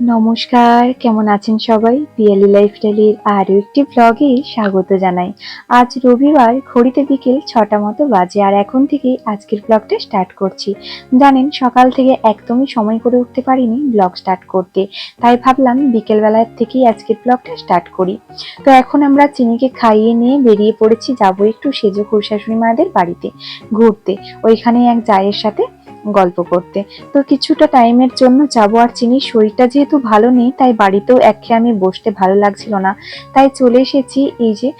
নমস্কার, কেমন আছেন সবাই? পিয়ালি লাইফস্টাইলের আরও একটি ব্লগে স্বাগত জানাই। আজ রবিবার ঘড়িতে বিকেল ছটা মতো বাজে আর এখন থেকে আজকের ব্লগটা স্টার্ট করছি। জানেন, সকাল থেকে একদমই সময় করে উঠতে পারিনি ব্লগ স্টার্ট করতে। তাই ভাবলাম বিকেলবেলার থেকেই আজকের ব্লগটা স্টার্ট করি। তো এখন আমরা চিনিকে খাইয়ে নিয়ে বেরিয়ে পড়েছি, যাব একটু সেজো শাশুড়ি মাদের বাড়িতে ঘুরতে। ওইখানে এক জায়ের সাথে গল্প করতে। তো কিছুটা টাইমের জন্য যাব আর চিনি, শরীরটা যেহেতু ভালো নেই, তাই বাড়িতেও একঘেয়ে বসতে ভালো লাগছিল না। তাই চলে এসেছি এই যে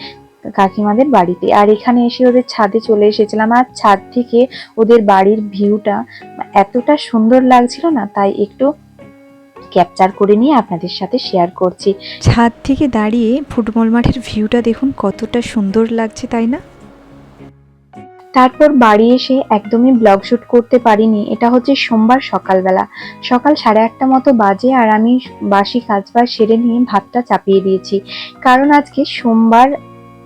কাকিমাদের বাড়িতে। আর এখানে এসে ওদের ছাদে চলে এসেছিলাম। আর ছাদ থেকে ওদের বাড়ির ভিউটা এতটা সুন্দর লাগছিল না, তাই একটু ক্যাপচার করে নিয়ে আপনাদের সাথে শেয়ার করছি। ছাদ থেকে দাঁড়িয়ে ফুটবল মাঠের ভিউটা দেখুন, কতটা সুন্দর লাগছে, তাই না? তারপর বাড়ি এসে একদমই ব্লগ শ্যুট করতে পারিনি। এটা হচ্ছে সোমবার সকালবেলা। সকাল সাড়ে আটটা মতো বাজে আর আমি বাসি কাজবাজ সেরে নিয়ে ভাতটা চাপিয়ে দিয়েছি। কারণ আজকে সোমবার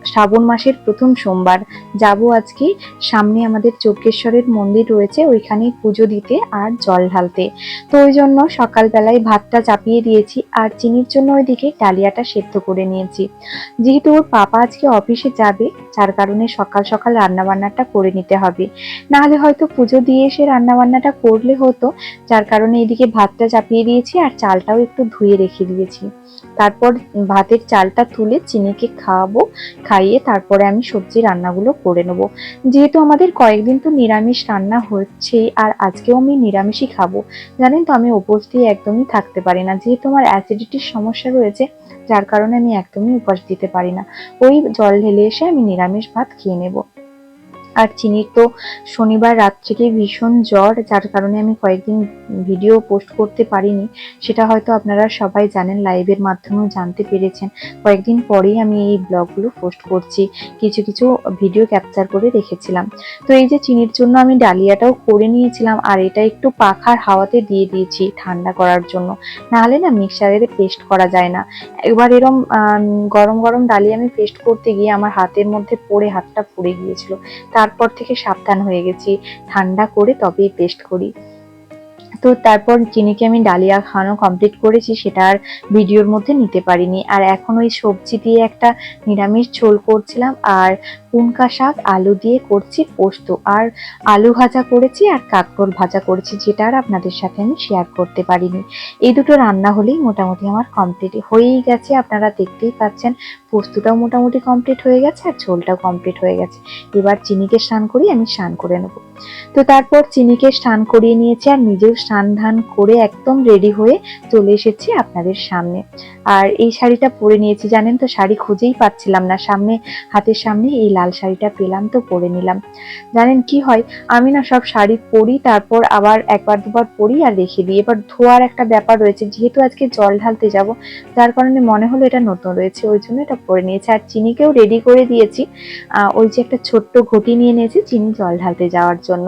শ্রাবণ মাসের প্রথম সোমবার। যাব আজকে। সামনে আমাদের চোখেশ্বরের মন্দির রয়েছে ওইখানে পুজো দিতে আর জল ঢালতে। তো ওই জন্য সকালবেলায় ভাতটা চাপিয়ে দিয়েছি আর চিনির জন্য ওইদিকে ডালিয়াটা সেদ্ধ করে নিয়েছি। যেহেতু ওর পাপা আজকে অফিসে যাবে, যার কারণে সকাল সকাল রান্নাবান্নাটা করে নিতে হবে। নাহলে হয়তো পুজো দিয়ে এসে রান্নাবান্নাটা করলে হতো, যার কারণে এদিকে ভাতটা চাপিয়ে দিয়েছি আর চালটাও একটু ধুয়ে রেখে দিয়েছি। তারপর ভাতের চালটা তুলে চিনিকে খাওয়াবো খাইয়ে তারপরে আমি সবজি রান্নাগুলো করে নেব। যেহেতু আমাদের কয়েকদিন তো নিরামিষ রান্না হচ্ছেই, আর আজকেও আমি নিরামিষই খাব। জানেন তো আমি উপোস দিয়ে একদমই থাকতে পারি না। যেহেতু আমার অ্যাসিডিটির সমস্যা রয়েছে, যার কারণে আমি একদমই উপোস দিতে পারি না। ওই জল ঢেলে এসে আমি নিরামিষ ভাত খেয়ে নেব। আর চিনির তো শনিবার রাত থেকে ভীষণ জ্বর, যার কারণে আমি কয়েকদিন ভিডিও পোস্ট করতে পারিনি। সেটা হয়তো আপনারা সবাই জানেন লাইভের মাধ্যমেও জানতে পেরেছেন। কয়েকদিন পরেই আমি এই ব্লগগুলো পোস্ট করছি। কিছু কিছু ভিডিও ক্যাপচার করে রেখেছিলাম। তো এই যে চিনির জন্য আমি ডালিয়াটাও করে নিয়েছিলাম, আর এটা একটু পাখার হাওয়াতে দিয়ে দিয়েছি ঠান্ডা করার জন্য। নাহলে না মিক্সারে পেস্ট করা যায় না। একবার এরম গরম গরম ডালিয়া আমি পেস্ট করতে গিয়ে আমার হাতের মধ্যে পড়ে, হাতটা পুড়ে গিয়েছিল। তারপর থেকে সাবধান হয়ে গেছি। ঠান্ডা করে তবেই পেস্ট করি। তো তারপর চিনিকে আমি ডালিয়া খাওয়ানো কমপ্লিট করেছি সেটা আর ভিডিওর মধ্যে নিতে পারিনি। আর এখন ওই সবজি দিয়ে একটা নিরামিষ ঝোল করছিলাম আর পুনকা শাক, আলু দিয়ে করছি পোস্ত। আর আলু ভাজা করেছি আর কাঁকরোল ভাজা করেছি, যেটা আর আপনাদের সাথে আমি শেয়ার করতে পারিনি। এই দুটো রান্না হলেই মোটামুটি আমার কমপ্লিট হয়েই গেছে। আপনারা দেখতেই পাচ্ছেন, পোস্তটাও মোটামুটি কমপ্লিট হয়ে গেছে আর ঝোলটাও কমপ্লিট হয়ে গেছে। এবার চিনিকে স্নান করি আমি স্নান করে নেব। তো তারপর চিনিকে স্নান করিয়ে নিয়েছি আর নিজেও স্নান ধান করে একদম রেডি হয়ে চলে এসেছি আপনাদের সামনে। আর এই শাড়িটা পরে নিয়েছি, জানেন তো, শাড়ি খুঁজেই পাচ্ছিলাম না। সামনে, হাতের সামনে এই লাল শাড়িটা পেলাম তো পরে নিলাম। জানেন কি হয়? আমি না সব শাড়ি পরি, তারপর আবার একবার দুবার পরি আর রেখে দিই। এবার ধোয়ার একটা ব্যাপার রয়েছে, যেহেতু আজকে জল ঢালতে যাব, যার কারণে মনে হলো এটা নতুন রয়েছে, ওই জন্য এটা পরে নিয়েছি। আর চিনিকেও রেডি করে দিয়েছি। ওই যে একটা ছোট্ট ঘটি নিয়ে নিয়েছি, চিনি জল ঢালতে যাওয়ার জন্য।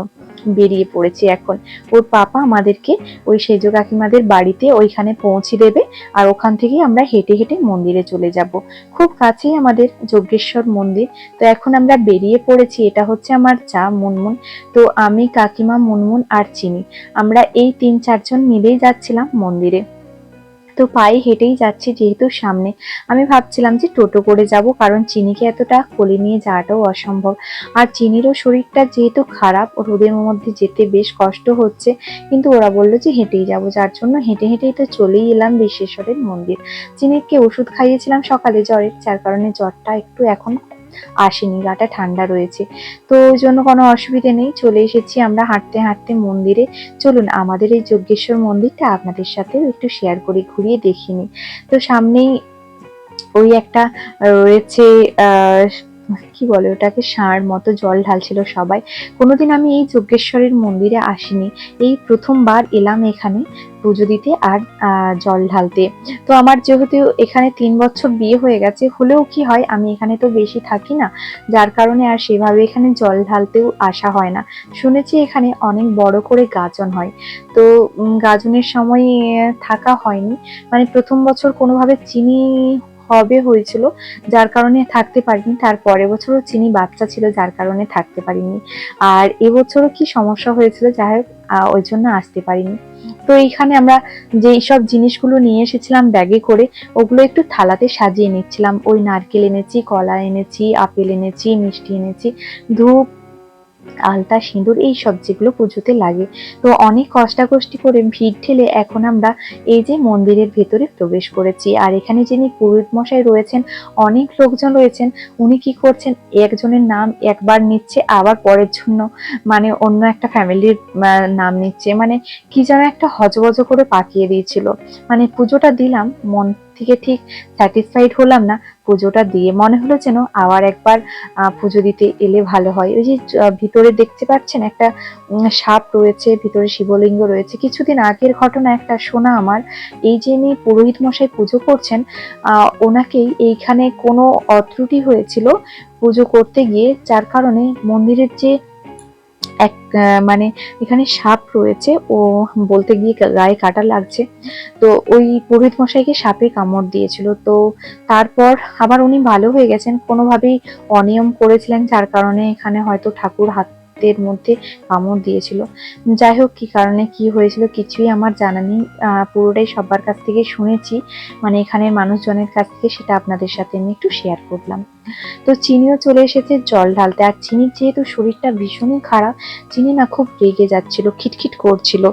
বেরিয়ে পড়েছি এখন। ওর পাপা আমাদেরকে ওই সেজ কাকিমাদের বাড়িতে ওইখানে পৌঁছে দেবে আর ওখান থেকে আমরা হেঁটে হেঁটে মন্দিরে চলে যাব। খুব কাছেই আমাদের যজ্ঞেশ্বর মন্দির। তো এখন আমরা বেরিয়ে পড়েছি, এটা হচ্ছে আমার চা মুনমুন। তো আমি কাকিমা মুনমুন আর চিনি। আমরা এই তিন চারজন মিলেই যাচ্ছিলাম মন্দিরে। তো পায়ে হেঁটেই যাচ্ছি যেহেতু সামনে। আমি ভাবছিলাম যে টোটো করে যাব, কারণ চিনিকে এতটা কোলে নিয়ে যাওয়াটাও অসম্ভব। আর চিনিরও শরীরটা যেহেতু খারাপ রোদের মধ্যে যেতে বেশ কষ্ট হচ্ছে, কিন্তু ওরা বলল যে হেঁটেই যাব। যার জন্য হেঁটে হেঁটেই তো চলেই এলাম বিশ্বেশ্বরের মন্দির। চিনিকে ওষুধ খাইয়েছিলাম সকালে জ্বরের, যার কারণে জ্বরটা একটু এখন আসেনি, গাটা ঠান্ডা রয়েছে। তো ওই জন্য কোনো অসুবিধে নেই, চলে এসেছি আমরা হাঁটতে হাঁটতে মন্দিরে। চলুন, আমাদের এই যজ্ঞেশ্বর মন্দিরটা আপনাদের সাথেও একটু শেয়ার করে ঘুরিয়ে দেখিনি তো সামনেই ওই একটা রয়েছে কি বলে ওটাকে ষাঁড় মতো জল ঢালছিল সবাই। কোনোদিন আমি এই যজ্ঞেশ্বরের মন্দিরে আসিনি। এই প্রথমবার এলাম এখানে পুজো দিতে আর জল ঢালতে। তো আমার যেহেতু এখানে তিন বছর বিয়ে হয়ে গেছে, হলেও কি হয়, আমি এখানে তো বেশি থাকি না। যার কারণে আর সেভাবে এখানে জল ঢালতেও আসা হয় না। শুনেছি এখানে অনেক বড় করে গাজন হয়। তো গাজনের সময় থাকা হয়নি। মানে প্রথম বছর কোনোভাবে চিনি হবে হয়েছিল, যার কারণে থাকতে পারিনি। তার পরের বছরও চিনি বাচ্চা ছিল, যার কারণে থাকতে পারিনি। আর এবছরও কি সমস্যা হয়েছিল, যাই হোক ওই জন্য আসতে পারিনি। তো এইখানে আমরা যেই সব জিনিসগুলো নিয়ে এসেছিলাম ব্যাগে করে, ওগুলো একটু থালাতে সাজিয়ে নিচ্ছিলাম। ওই নারকেল এনেছি, কলা এনেছি, আপেল এনেছি, মিষ্টি এনেছি, ধূপ আলতা, সিঁদুর, এই সব যেগুলো পুজোতে লাগে। তো অনেক কষ্টাকষ্টি করে ভিড় ঠেলে এখন আমরা এই যে মন্দিরের ভেতরে প্রবেশ করেছি। আর এখানে যিনি পুরোহিত মশাই রয়েছেন, অনেক লোকজন রয়েছেন, উনি কি করছেন, একজনের নাম একবার নিচ্ছে, আবার পরের জন্য মানে অন্য একটা ফ্যামিলির নাম নিচ্ছে। মানে কি যেন একটা হজবজ করে পাকিয়ে দিয়েছিল। মানে পুজোটা দিলাম, মন থেকে ঠিক স্যাটিসফাইড হলাম না, পুজোটা দিয়ে মনে হলো যেন আবার একবার পুজো দিতে এলে ভালো হয়। ওই যে ভিতরে দেখতে পাচ্ছেন একটা সাপ রয়েছে, ভিতরে শিবলিঙ্গ রয়েছে। কিছুদিন আগের ঘটনা একটা শোনা আমার। এই যে ইনি পুরোহিত মশাই পুজো করছেন ওনাকেই এইখানে কোনো অত্রুটি হয়েছিল পুজো করতে গিয়ে, যার কারণে মন্দিরের যে এক মানে এখানে সাপ রয়েছে, ও বলতে গিয়ে গায়ে কাটা লাগছে। তো ওই পুরোহিত মশাইকে সাপে কামড় দিয়েছিল। তো তারপর আবার উনি ভালো হয়ে গেছেন। কোনোভাবেই অনিয়ম করেছিলেন, যার কারণে এখানে হয়তো ঠাকুর হাতের মধ্যে কামড় দিয়েছিল। যাই হোক, কি কারণে কি হয়েছিল কিছুই আমার জানা নেই। পুরোটাই সবার কাছ থেকে শুনেছি। মানে এখানের মানুষজনের কাছ থেকে সেটা আপনাদের সাথে আমি একটু শেয়ার করলাম। তো চিনিও চলে এসেছে, জল ঢালতে। আর চিনির যেহেতু শরীরটা ভীষণই খারাপ, চিনি না খুব রেগে যাচ্ছিল, খিটখিট করছিল।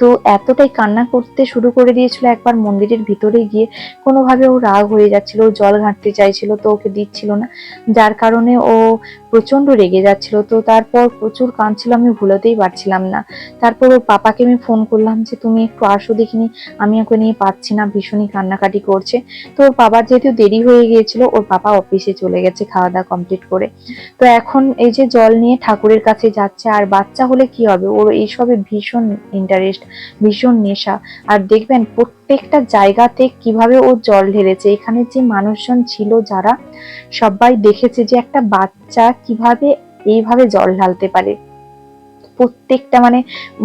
তো এতটাই কান্না করতে শুরু করে দিয়েছিল একবার মন্দিরের ভিতরে গিয়ে। কোনোভাবে ও রাগ হয়ে যাচ্ছিল, ও জল ঘাঁটতে চাইছিল, তো ওকে দিচ্ছিল না। যার কারণে ও প্রচণ্ড রেগে যাচ্ছিল, তো তারপর প্রচুর কাঁদছিল, আমি ভুলাতেই পারছিলাম না। তারপর ওর পাপাকে আমি ফোন করলাম যে, তুমি একটু আসো দেখিনি, আমি ওকে নিয়ে পাচ্ছি না, ভীষণই কান্নাকাটি করছে। তো ওর বাবার যেহেতু দেরি হয়ে গিয়েছিল, ওর পাপা অফিসে চলে গেছে খাওয়া দাওয়া কমপ্লিট করে। তো এখন এই যে জল নিয়ে ঠাকুরের কাছে যাচ্ছে, আর বাচ্চা হলে কি হবে? ওর এইসবে ভীষণ ইন্টারেস্ট ভীষণ নেশা। আর দেখবেন প্রত্যেকটা জায়গাতে কীভাবে ও জল ঢেলেছে, এখানে যে মানুষজন ছিল যারা, সবাই দেখেছে যে একটা বাচ্চা কীভাবে এইভাবে জল ঢালতে পারে। প্রত্যেকটা মানে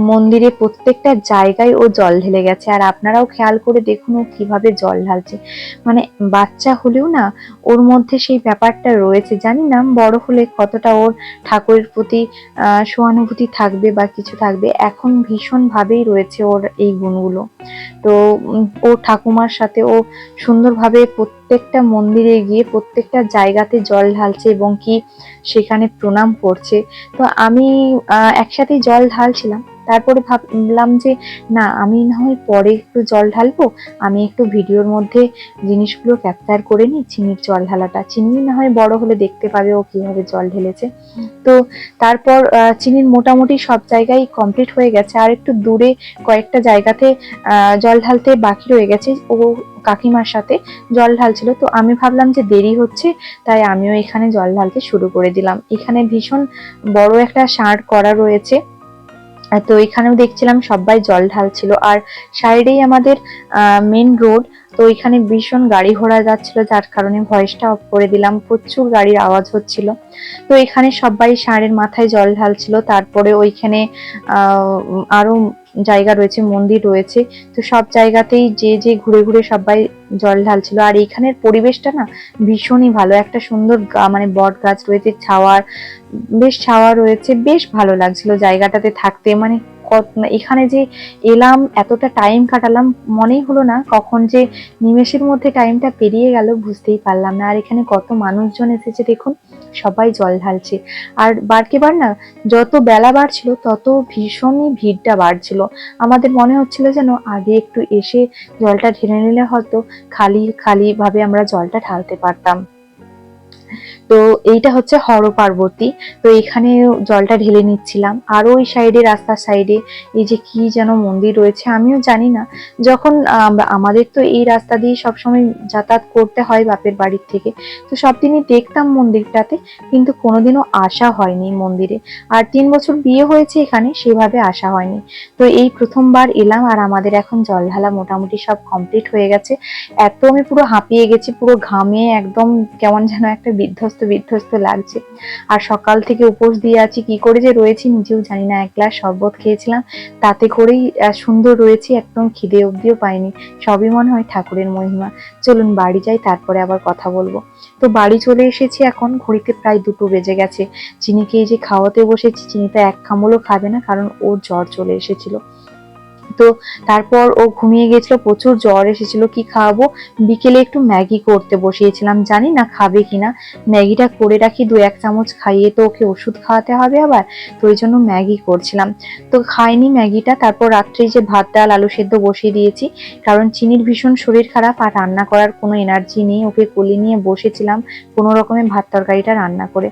মন্দিরে প্রত্যেকটা জায়গায় ও জল ঢেলে গেছে। আর আপনারাও খেয়াল করে দেখুন ও কীভাবে জল ঢালছে। মানে বাচ্চা হলেও না ওর মধ্যে সেই ব্যাপারটা রয়েছে। জানি না বড় হলে কতটা ওর ঠাকুরের প্রতি সহানুভূতি থাকবে বা কিছু থাকবে। এখন ভীষণ ভাবেই রয়েছে ওর এই গুণগুলো। তো ও ঠাকুমার সাথে ও সুন্দরভাবে প্রত্যেকটা মন্দিরে গিয়ে প্রত্যেকটা জায়গাতে জল ঢালছে এবং কি সেখানে প্রণাম করছে। তো আমি একসাথেই জল ঢালছিলাম। তারপরে ভাবলাম যে না আমি না হয় পরে একটু জল ঢালবো। আমি একটু ভিডিওর মধ্যে জিনিসগুলো ক্যাপচার করে নিই চিনির জল ঢালাটা। চিনি না হয় বড় হলে দেখতে পাবে ও কীভাবে জল ঢেলেছে। তো তারপর চিনির মোটামুটি সব জায়গায় কমপ্লিট হয়ে গেছে। আর একটু দূরে কয়েকটা জায়গাতে আহ, জল ঢালতে বাকি রয়ে গেছে। ও কাকিমার সাথে জল ঢালছিল। তো আমি ভাবলাম যে দেরি হচ্ছে তাই আমিও এখানে জল ঢালতে শুরু করে দিলাম। এখানে ভীষণ বড় একটা ষাঁড় করা রয়েছে। তো এখানেও দেখছিলাম সবাই জল ঢালছিল। আর সাইডেই আমাদের মেন রোড তো এখানে ভীষণ গাড়ি ঘোড়া যাচ্ছিল, যার কারণে ভয়েসটা অফ করে দিলাম। প্রচুর গাড়ির আওয়াজ হচ্ছিল। তো এখানে সবাই ষাঁড়ের মাথায় জল ঢালছিল। তারপরে ওইখানে, আহ, আরও জায়গা রয়েছে, মন্দির রয়েছে। তো সব জায়গাতেই যে যে ঘুরে ঘুরে সবাই জল ঢালছিল। আর এইখানের পরিবেশটা না ভীষণই ভালো। একটা সুন্দর মানে বট গাছ রয়েছে, ছাওয়ার, বেশ ছাওয়া রয়েছে, বেশ ভালো লাগছিল জায়গাটাতে থাকতে। মানে এখানে যে এলাম, এতটা টাইম কাটালাম মনেই হলো না কখন যে নিমেষের মধ্যে টাইমটা পেরিয়ে গেল, বুঝতেই পারলাম না। আর এখানে কত মানুষজন এসেছে দেখুন, সবাই জল ঢালছে। আর বারকে বার না, যত বেলা বাড়ছিল, তত ভীষণই ভিড়টা বাড়ছিল। আমাদের মনে হচ্ছিল যেন আগে একটু এসে জলটা ঢেলে নিলে হয়তো খালি খালি ভাবে আমরা জলটা ঢালতে পারতাম। তো এইটা হচ্ছে হর পার্বতী। তো এখানে জলটা ঢেলে নিচ্ছিলাম। আর ওই সাইডে, রাস্তার সাইডে, এই যে কি যেন মন্দির রয়েছে, আমিও জানি না। যখন আমাদের তো এই রাস্তা দিয়ে সবসময় যাতায়াত করতে হয় বাপের বাড়ির থেকে। তো সব দিনই দেখতাম মন্দিরটাতে, কিন্তু কোনোদিনও আসা হয়নি মন্দিরে। আর তিন বছর বিয়ে হয়েছে এখানে, সেভাবে আসা হয়নি। তো এই প্রথমবার এলাম আর আমাদের এখন জল ঢালা মোটামুটি সব কমপ্লিট হয়ে গেছে। এত আমি পুরো হাঁপিয়ে গেছি, পুরো ঘামে একদম কেমন যেন একটা বিধ্বস্ত বিধ্বস্ত লাগছে। আর সকাল থেকে উপোস দিয়ে আছি, কি করে যে রয়েছি নিজেও জানি না। এক গ্লাস শরবত খেয়েছিলাম, তাতে করেই সুন্দর রয়েছি, একদম খিদে অবধিও পাইনি। সবই মনে হয় ঠাকুরের মহিমা। চলুন বাড়ি যাই, তারপরে আবার কথা বলব। তো বাড়ি চলে এসেছি এখন, ঘড়িতে প্রায় দুটো বেজে গেছে। চিনিকে এই যে খাওয়াতে বসেছি চিনি তো এক খামলও খাবে না, কারণ ওর জ্বর চলে এসেছিল। তো তারপর ও ঘুমিয়ে গেছিল, প্রচুর জ্বর এসেছিল, কি খাওয়াবো? বিকেলে একটু ম্যাগি করতে বসিয়েছিলাম, জানি না খাবে কিনা। ম্যাগিটা করে রাখি, দু এক চামচ খাইয়ে তো ওকে ওষুধ খাওয়াতে হবে আবার, তো ওই জন্য ম্যাগি করছিলাম। তো খাইনি ম্যাগিটা, তারপর রাত্রে যে ভাত, ডাল, আলু সেদ্ধ বসিয়ে দিয়েছি, কারণ চিনির ভীষণ শরীর খারাপ আর রান্না করার কোনো এনার্জি নেই, ওকে কোলে নিয়ে বসেছিলাম কোনো রকমের ভাত তরকারিটা রান্না করে।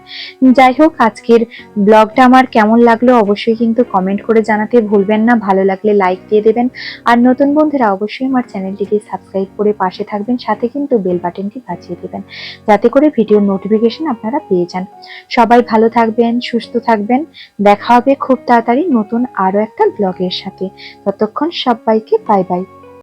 যাই হোক, আজকের ব্লগটা আমার কেমন লাগল অবশ্যই কিন্তু কমেন্ট করে জানাতে ভুলবেন না, ভালো লাগলে লাইক দিয়ে দেবেন। আর নতুন বন্ধুরা অবশ্যই আমার চ্যানেলটিকে সাবস্ক্রাইব করে পাশে থাকবেন, সাথে কিন্তু বেল বাটনটি বাজিয়ে দেবেন, যাতে করে ভিডিওর নোটিফিকেশন আপনারা পেয়ে যান। সবাই ভালো থাকবেন, সুস্থ থাকবেন। দেখা হবে খুব তাড়াতাড়ি নতুন আরও একটা ব্লগের সাথে। ততক্ষণ সবাইকে বাই বাই।